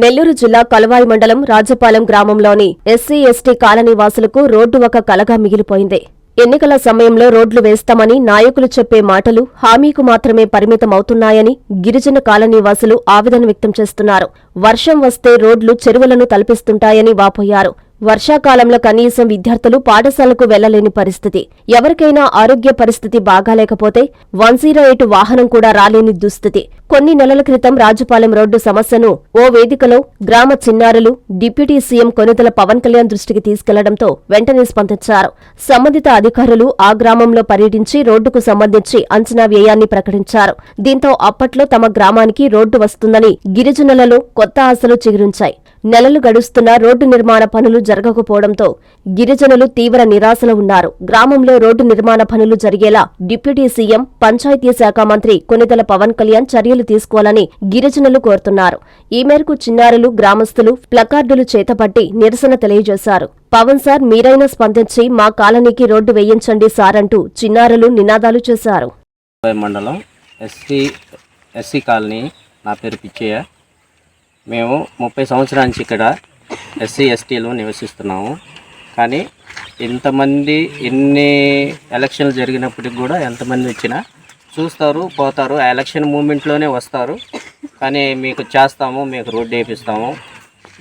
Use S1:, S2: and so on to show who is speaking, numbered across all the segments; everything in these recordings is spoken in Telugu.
S1: నెల్లూరు జిల్లా కలవాయి మండలం రాజపాలెం గ్రామంలోని ఎస్సీ ఎస్టీ కాలనీవాసులకు రోడ్డు ఒక కలగా మిగిలిపోయింది. ఎన్నికల సమయంలో రోడ్లు వేస్తామని నాయకులు చెప్పే మాటలు హామీకు మాత్రమే పరిమితమవుతున్నాయని గిరిజన కాలనీవాసులు ఆవేదన వ్యక్తం చేస్తున్నారు. వర్షం వస్తే రోడ్లు చెరువులను తలపిస్తుంటాయని వాపోయారు. వర్షాకాలంలో కనీసం విద్యార్థులు పాఠశాలకు వెళ్ళలేని పరిస్థితి. ఎవరికైనా ఆరోగ్య పరిస్థితి బాగాలేకపోతే వన్ జీరో ఎయిట్ వాహనం కూడా రాలేని దుస్థితి. కొన్ని నెలల క్రితం రాజుపాలెం రోడ్డు సమస్యను ఓ వేదికలో గ్రామ చిన్నారులు డిప్యూటీ సీఎం కొనుతల పవన్ కళ్యాణ్ దృష్టికి తీసుకెళ్ళడంతో వెంటనే స్పందించారు. సంబంధిత అధికారులు ఆ గ్రామంలో పర్యటించి రోడ్డుకు సంబంధించి అంచనా వ్యయాన్ని ప్రకటించారు. దీంతో అప్పట్లో తమ గ్రామానికి రోడ్డు వస్తుందని గిరిజనులలో కొత్త ఆశలు చిగురించాయి. నెలలు గడుస్తున్నా రోడ్డు నిర్మాణ పనులు జరగకపోవడంతో గిరిజనులు తీవ్ర నిరాశలో ఉన్నారు. గ్రామంలో రోడ్డు నిర్మాణ పనులు జరిగేలా డిప్యూటీ సీఎం పంచాయతీ శాఖ మంత్రి కొనిదల పవన్ కళ్యాణ్ చర్యలు తీసుకోవాలని గిరిజనులు కోరుతున్నారు. ఈ మేరకు చిన్నారులు గ్రామస్తులు ప్లకార్డులు చేతపట్టి నిరసన తెలియజేశారు. పవన్ సార్ మీరైనా స్పందించి మా కాలనీకి రోడ్డు వేయించండి సార్ అంటూ చిన్నారులు నినాదాలు చేశారు.
S2: మండలం ఎస్సీ ఎస్సీ కాలనీ నా పేరు పిచ్చయ్య. మేము ముప్పై సంవత్సరాల నుంచి ఇక్కడ ఎస్సీ ఎస్టీలో నివసిస్తున్నాము. కానీ ఇంతమంది ఎన్ని ఎలక్షన్లు జరిగినప్పటికి కూడా ఎంతమంది వచ్చినా చూస్తారు పోతారు. ఆ ఎలక్షన్ మూమెంట్లోనే వస్తారు. కానీ మీకు చేస్తాము మీకు రోడ్డు వేపిస్తాము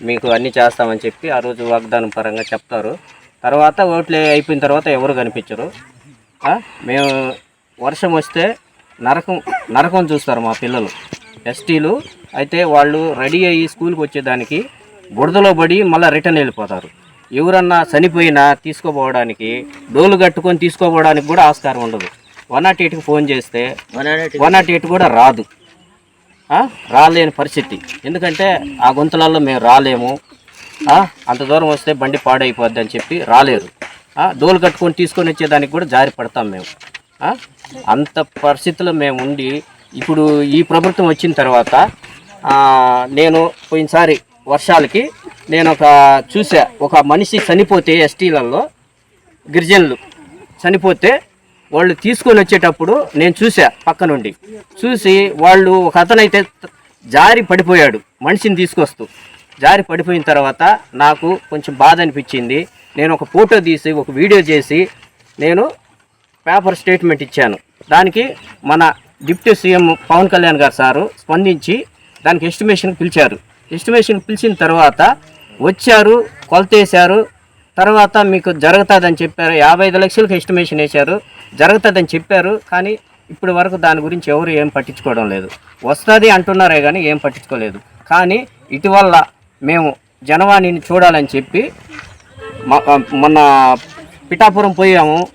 S2: మీకు అన్నీ చేస్తామని చెప్పి ఆ రోజు వాగ్దానం పరంగా చెప్తారు. తర్వాత ఓట్లు అయిపోయిన తర్వాత ఎవరు కనిపించరు. మేము వర్షం వస్తే నరకం నరకం చూస్తారు మా పిల్లలు. ఎస్టీలు అయితే వాళ్ళు రెడీ అయ్యి స్కూల్కి వచ్చేదానికి బురదలో పడి మళ్ళీ రిటర్న్ వెళ్ళిపోతారు ఎవరన్నా చనిపోయినా తీసుకోపోవడానికి డోలు కట్టుకొని తీసుకోపోవడానికి కూడా ఆస్కారం ఉండదు వన్ నాట్ ఎయిట్కి ఫోన్ చేస్తే వన్ నాట్ ఎయిట్ కూడా రాదు? రాలేని పరిస్థితి ఎందుకంటే ఆ గుంతలలో మేము రాలేము? అంత దూరం వస్తే బండి పాడైపోద్ది అని చెప్పి రాలేరు? డోలు కట్టుకొని తీసుకొని వచ్చేదానికి కూడా జారి పడతాం మేము? అంత పరిస్థితిలో మేము ఉండి ఇప్పుడు ఈ ప్రభుత్వం వచ్చిన తర్వాత నేను పోయినసారి వర్షాలకి నేను ఒక చూసా ఒక మనిషి చనిపోతే ఎస్టీలలో గిరిజనులు చనిపోతే వాళ్ళు తీసుకొని వచ్చేటప్పుడు నేను చూసా పక్క నుండి. చూసి వాళ్ళు ఒక అతనైతే జారి పడిపోయాడు మనిషిని తీసుకొస్తూ. జారి పడిపోయిన తర్వాత నాకు కొంచెం బాధ అనిపించింది. నేను ఒక ఫోటో తీసి ఒక వీడియో చేసి నేను పేపర్ స్టేట్మెంట్ ఇచ్చాను. దానికి మన డిప్యూటీ సీఎం పవన్ కళ్యాణ్ గారు సారు స్పందించి దానికి ఎస్టిమేషన్ పిలిచారు. ఎస్టిమేషన్ పిలిచిన తర్వాత వచ్చారు కొలతేశారు. తర్వాత మీకు జరుగుతుందని చెప్పారు. యాభై ఐదు లక్షలకు ఎస్టిమేషన్ వేశారు. జరుగుతుందని చెప్పారు. కానీ ఇప్పటి వరకు దాని గురించి ఎవరు ఏం పట్టించుకోవడం లేదు. వస్తుంది అంటున్నారే కానీ ఏం పట్టించుకోలేదు. కానీ ఇటీవల మేము జనవాణిని చూడాలని చెప్పి మొన్న పిఠాపురం పోయాము.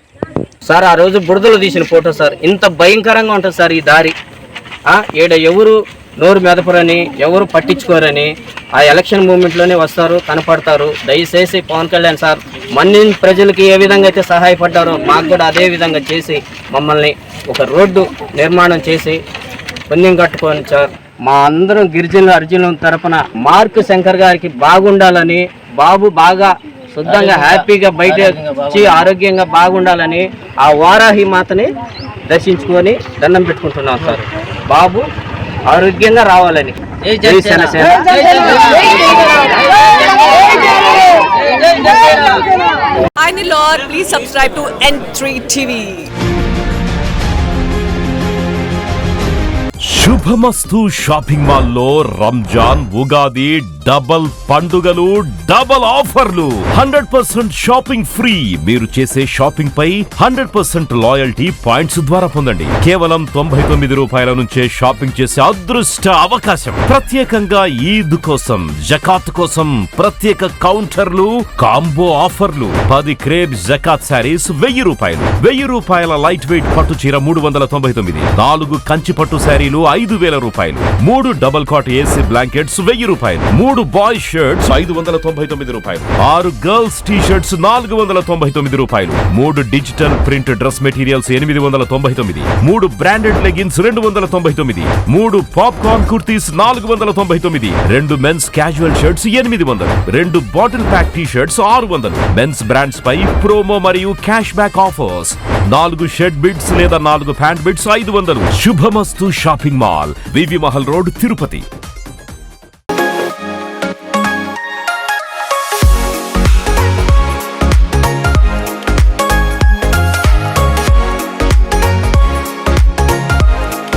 S2: సార్ ఆ రోజు బురదలో తీసిన ఫోటో సార్. ఇంత భయంకరంగా ఉంటుంది సార్ ఈ దారి. ఈడ ఎవరు నోరు మెదపరని ఎవరు పట్టించుకోరని ఆ ఎలక్షన్ మూమెంట్లోనే వస్తారు కనపడతారు. దయచేసి పవన్ కళ్యాణ్ సార్ మన్ని ప్రజలకి ఏ విధంగా అయితే సహాయపడ్డారో మాకు కూడా అదే విధంగా చేసి మమ్మల్ని ఒక రోడ్డు నిర్మాణం చేసి పుణ్యం కట్టుకోని సార్. మా అందరం గిరిజనుల అర్జునుల తరపున మార్క్ శంకర్ గారికి బాగుండాలని బాబు బాగా శుద్ధంగా హ్యాపీగా బయట వచ్చి ఆరోగ్యంగా బాగుండాలని ఆ వారాహి మాతని దర్శించుకొని దండం పెట్టుకుంటున్నాం సార్ బాబు ఆరోగ్యంగా రావాలని జై Janasena
S3: Hi Nilor, please subscribe to N3 TV.
S4: Shubhamastu shopping మాల్లో రంజాన్ ఉగాది డబల్ పండుగలు డబల్ ఆఫర్లు. Hundred percent shopping free. మీరు చేసే షాపింగ్ పై హండ్రెడ్ పర్సెంట్ లాయల్టీ పాయింట్స్ ద్వారా పొందండి. కేవలం తొంభై తొమ్మిది రూపాయల నుంచే షాపింగ్ చేసే అదృష్ట అవకాశం. ప్రత్యేకంగా ఈద్ కోసం జకాత్ కోసం ప్రత్యేక కౌంటర్లు కాంబో ఆఫర్లు. పది క్రేబ్ జకాత్ శారీస్ వెయ్యి రూపాయలు. వెయ్యి రూపాయల లైట్ వెయిట్ పట్టు చీర మూడు వందల తొంభై తొమ్మిది. నాలుగు కంచి పట్టు శారీలు ఐదు వేల రూపాయలు. మూడు డబల్ కాట్ ఏసీ బ్లాంకెట్స్ వెయ్యి రూపాయలు. మూడు బాయ్ షర్ట్స్ ఐదు వందల తొంభై తొమ్మిది రూపాయలు. ఆరు గర్ల్స్ టీ షర్ట్స్ నాలుగు వందల తొంభై తొమ్మిది రూపాయలు. మూడు డిజిటల్ ప్రింట్ డ్రెస్ మెటీరియల్స్ ఎనిమిది వందల తొంభై తొమ్మిది. మూడు బ్రాండెడ్ లెగిన్స్ రెండు వందల తొంభై తొమ్మిది. మూడు పాప్కార్న్ కుర్తీస్ నాలుగు వందల తొంభై తొమ్మిది. రెండు మెన్స్ క్యాజువల్ షర్ట్స్ ఎనిమిది వందలు. రెండు బాటిల్ ప్యాక్ టీ షర్ట్స్ ఆరు వందలు. మెన్స్ బ్రాండ్స్ పై ప్రోమో మరియు క్యాష్ బ్యాక్ ఆఫర్స్. నాలుగు షర్ట్ బిట్స్ లేదా నాలుగు ప్యాంట్ బిట్స్ ఐదు వందలు. Shubhamastu shopping mall. VV Mahal road Tirupati.